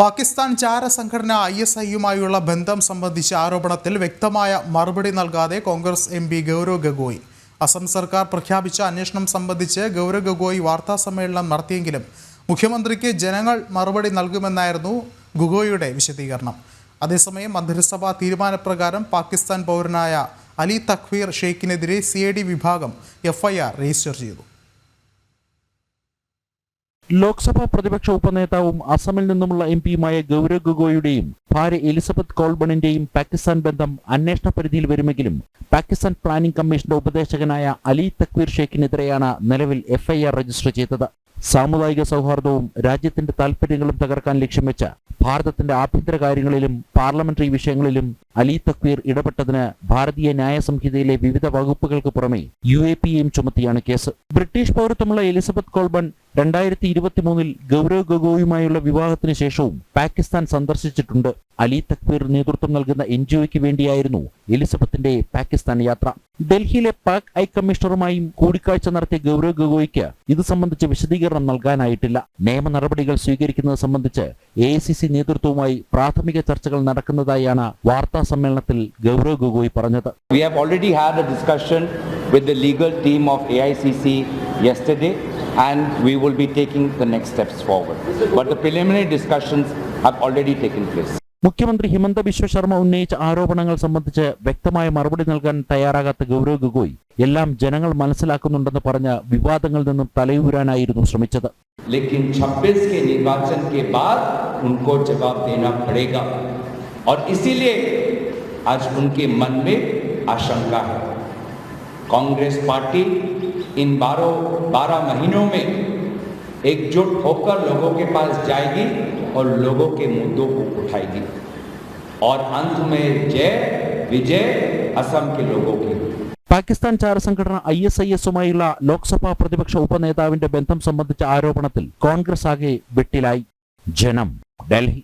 പാകിസ്ഥാൻ ചാര സംഘടന I S ഐയുമായുള്ള ബന്ധം സംബന്ധിച്ച ആരോപണത്തിൽ വ്യക്തമായ മറുപടി നൽകാതെ കോൺഗ്രസ് എം പി ഗൗരവ് ഗഗോയ്. അസം സർക്കാർ പ്രഖ്യാപിച്ച അന്വേഷണം സംബന്ധിച്ച് ഗൗരവ് ഗഗോയ് വാർത്താസമ്മേളനം നടത്തിയെങ്കിലും മുഖ്യമന്ത്രിക്ക് ജനങ്ങൾ മറുപടി നൽകുമെന്നായിരുന്നു ഗുഗോയുടെ വിശദീകരണം. അതേസമയം മന്ത്രിസഭാ തീരുമാനപ്രകാരം പാകിസ്ഥാൻ പൗരനായ അലി തഖ്വീർ ഷെയ്ഖിനെതിരെ സി വിഭാഗം എഫ്ഐആർ രജിസ്റ്റർ ചെയ്തു. ലോക്സഭാ പ്രതിപക്ഷ ഉപനേതാവും അസമിൽ നിന്നുമുള്ള എം പിയുമായ ഗൗരവ് ഗൊഗോയുടെയും ഭാര്യ എലിസബത്ത് കോൾബണിന്റെയും പാകിസ്ഥാൻ ബന്ധം അന്വേഷണ പരിധിയിൽ വരുമെങ്കിലും പാകിസ്ഥാൻ പ്ലാനിംഗ് കമ്മീഷന്റെ ഉപദേശകനായ അലി തക്വീർ ഷെയ്ഖിനെതിരെയാണ് നിലവിൽ എഫ്ഐആർ രജിസ്റ്റർ ചെയ്തത്. സാമുദായിക സൗഹാർദ്ദവും രാജ്യത്തിന്റെ താൽപര്യങ്ങളും തകർക്കാൻ ലക്ഷ്യം വെച്ച ഭാരതത്തിന്റെ ആഭ്യന്തര കാര്യങ്ങളിലും പാർലമെന്ററി വിഷയങ്ങളിലും അലി തക്വീർ ഇടപെട്ടതിന് ഭാരതീയ ന്യായ സംഹിതയിലെ വിവിധ വകുപ്പുകൾക്ക് പുറമെ യു എ പിയെയും ചുമത്തിയാണ് കേസ്. ബ്രിട്ടീഷ് പൗരത്വമുള്ള എലിസബത്ത് കോൾബൺ രണ്ടായിരത്തി ഇരുപത്തി മൂന്നിൽ ഗൗരവ് ഗൊഗോയുമായുള്ള വിവാഹത്തിന് ശേഷവും പാകിസ്ഥാൻ സന്ദർശിച്ചിട്ടുണ്ട്. അലി തക്വീർ നേതൃത്വം നൽകുന്ന എൻ ജി ഒക്ക് വേണ്ടിയായിരുന്നു എലിസബത്തിന്റെ പാകിസ്ഥാൻ യാത്ര. ഡൽഹിയിലെ പാക് ഹൈ കമ്മീഷണറുമായും കൂടിക്കാഴ്ച നടത്തിയ ഗൗരവ് ഗൊഗോയ്ക്ക് ഇത് സംബന്ധിച്ച് വിശദീകരണം നൽകാനായിട്ടില്ല. നിയമ നടപടികൾ സ്വീകരിക്കുന്നത് സംബന്ധിച്ച് എ നേതൃത്വവുമായി പ്രാഥമിക ചർച്ചകൾ നടക്കുന്നതായാണ് വാർത്താ സമ്മേളനത്തിൽ ഗൗരവ് ഗഗോയ് പറഞ്ഞത്. We have already had a discussion with the legal team and we will be taking the next steps forward. But the preliminary discussions have already taken place. മുഖ്യമന്ത്രി ഹിമന്ത ബിശ്വ ശർമ്മ ഉന്നയിച്ച ആരോപണങ്ങൾ സംബന്ധിച്ച് വ്യക്തമായ മറുപടി നൽകാൻ തയ്യാറാകാത്ത ഗൗരവ് ഗൊഗോയ് എല്ലാം ജനങ്ങൾ മനസ്സിലാക്കുന്നുണ്ടെന്ന് പറഞ്ഞ് വിവാദങ്ങളിൽ നിന്നും തലയൂരാനായിരുന്നു ശ്രമിച്ചത് लेकिन 26 के निर्वाचन के बाद उनको जवाब देना पड़ेगा और इसीलिए आज उनके मन में आशंका है कांग्रेस पार्टी इन बारह बारह महीनों में एकजुट होकर लोगों के पास जाएगी और लोगों के मुद्दों को उठाएगी और अंत में जय विजय असम के लोगों की होगी പാകിസ്ഥാൻ ചാരസംഘടന ഐ എസ് ഐ എസുമായുള്ള ലോക്സഭാ പ്രതിപക്ഷ ഉപനേതാവിന്റെ ബന്ധം സംബന്ധിച്ച ആരോപണത്തിൽ കോൺഗ്രസ് ആകെ വെട്ടിലായി ജനം ഡൽഹി